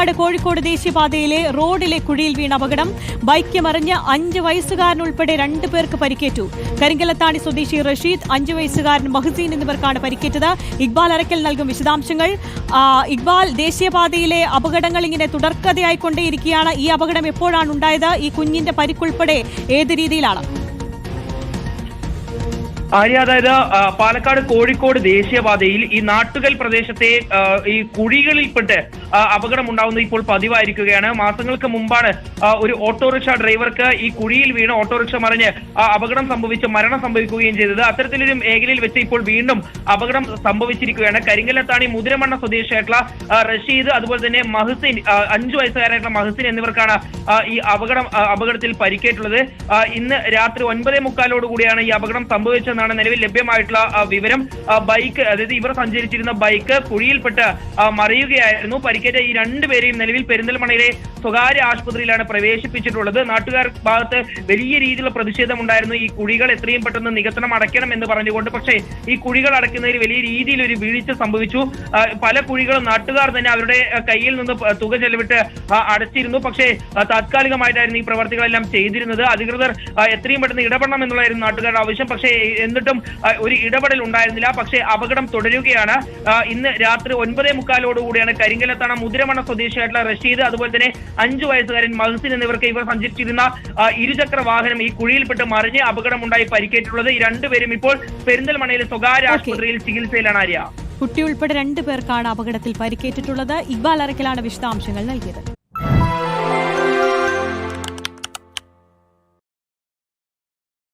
പാലക്കാട് കോഴിക്കോട് ദേശീയപാതയിലെ റോഡിലെ കുഴിയിൽ വീണ അപകടം. ബൈക്ക് മറിഞ്ഞ് അഞ്ച് വയസ്സുകാരനുൾപ്പെടെ രണ്ടു പേർക്ക് പരിക്കേറ്റു. കരിങ്കലത്താണി സ്വദേശി റഷീദ് അഞ്ച് വയസ്സുകാരൻ മഹസീൻ എന്നിവർക്കാണ് പരിക്കേറ്റത്. ഇക്ബാൽ അറക്കൽ നൽകും വിശദാംശങ്ങൾ. ഇക്ബാൽ ദേശീയപാതയിലെ അപകടങ്ങൾ ഇങ്ങനെ തുടർക്കഥയായിക്കൊണ്ടേയിരിക്കുകയാണ്. ഈ അപകടം എപ്പോഴാണ് ഉണ്ടായത് ഈ കുഞ്ഞിന്റെ പരിക്കുൾപ്പെടെ ഏത് രീതിയിലാണ്? ആര്യ അതായത് പാലക്കാട് കോഴിക്കോട് ദേശീയപാതയിൽ ഈ നാട്ടുകൽ പ്രദേശത്തെ ഈ കുഴികളിൽപ്പെട്ട് ആ, അപകടം ഉണ്ടാവുന്നത് ഇപ്പോൾ പതിവായിരിക്കുകയാണ്. മാസങ്ങൾക്ക് മുമ്പാണ് ഒരു ഓട്ടോറിക്ഷ ഡ്രൈവർക്ക് ഈ കുഴിയിൽ വീണ് ഓട്ടോറിക്ഷ മറിഞ്ഞ് അപകടം സംഭവിച്ച് മരണം സംഭവിക്കുകയും ചെയ്തത്. അത്തരത്തിലൊരു മേഖലയിൽ വെച്ച് ഇപ്പോൾ വീണ്ടും അപകടം സംഭവിച്ചിരിക്കുകയാണ്. കരിങ്കലത്താണി മുതിരമണ്ണ സ്വദേശിയായിട്ടുള്ള റഷീദ് അതുപോലെ തന്നെ മഹസിൻ അഞ്ചു വയസ്സുകാരായിട്ടുള്ള മഹസിൻ എന്നിവർക്കാണ് ഈ അപകടം അപകടത്തിൽ പരിക്കേറ്റുള്ളത്. ഇന്ന് രാത്രി ഒൻപതേ മുക്കാലോടുകൂടിയാണ് ഈ അപകടം സംഭവിച്ചതെന്നാണ് നിലവിൽ ലഭ്യമായിട്ടുള്ള വിവരം. ബൈക്ക് അതായത് ഇവർ സഞ്ചരിച്ചിരുന്ന ബൈക്ക് കുഴിയിൽപ്പെട്ട് മറിയുകയായിരുന്നു. പരിക്കേറ്റ ഈ രണ്ടുപേരെയും നിലവിൽ പെരിന്തൽമണയിലെ സ്വകാര്യ ആശുപത്രിയിലാണ് പ്രവേശിപ്പിച്ചിട്ടുള്ളത്. നാട്ടുകാർ ഭാഗത്ത് വലിയ രീതിയിലുള്ള പ്രതിഷേധം ഉണ്ടായിരുന്നു ഈ കുഴികൾ എത്രയും പെട്ടെന്ന് നികത്തണം അടയ്ക്കണം എന്ന് പറഞ്ഞുകൊണ്ട് പക്ഷേ ഈ കുഴികൾ അടയ്ക്കുന്നതിൽ വലിയ രീതിയിൽ ഒരു വീഴ്ച സംഭവിച്ചു. പല കുഴികളും നാട്ടുകാർ തന്നെ അവരുടെ കയ്യിൽ നിന്ന് തുക ചെലവിട്ട് അടച്ചിരുന്നു. പക്ഷേ താത്കാലികമായിട്ടായിരുന്നു ഈ പ്രവർത്തികളെല്ലാം ചെയ്തിരുന്നത്. അധികൃതർ എത്രയും പെട്ടെന്ന് ഇടപെടണം എന്നുള്ളതായിരുന്നു നാട്ടുകാരുടെ ആവശ്യം. പക്ഷേ എന്നിട്ടും ഒരു ഇടപെടൽ ഉണ്ടായിരുന്നില്ല. പക്ഷേ അപകടം തുടരുകയാണ്. ഇന്ന് രാത്രി ഒൻപതേ മുക്കാലോടുകൂടിയാണ് കരിങ്കലത്താണ് മുതിരമണ സ്വദേശിയായിട്ടുള്ള റഷീദ് അതുപോലെ തന്നെ അഞ്ചു വയസ്സുകാരൻ മഹസിൻ എന്നിവർക്ക് ഇവർ സഞ്ചരിച്ചിരുന്ന ഇരുചക്ര വാഹനം ഈ കുഴിയിൽപ്പെട്ട് മറിഞ്ഞ് അപകടമുണ്ടായി പരിക്കേറ്റുള്ളത് ഈ രണ്ടുപേരും ഇപ്പോൾ പെരിന്തൽമണയിലെ സ്വകാര്യ ആശുപത്രിയിൽ ചികിത്സയിലാണ് ആര്യ. കുട്ടി ഉൾപ്പെടെ രണ്ടു പേർക്കാണ് അപകടത്തിൽ പരിക്കേറ്റിട്ടുള്ളത്. ഇക്ബാൽ അറക്കലാണ് വിശദാംശങ്ങൾ നൽകിയത്.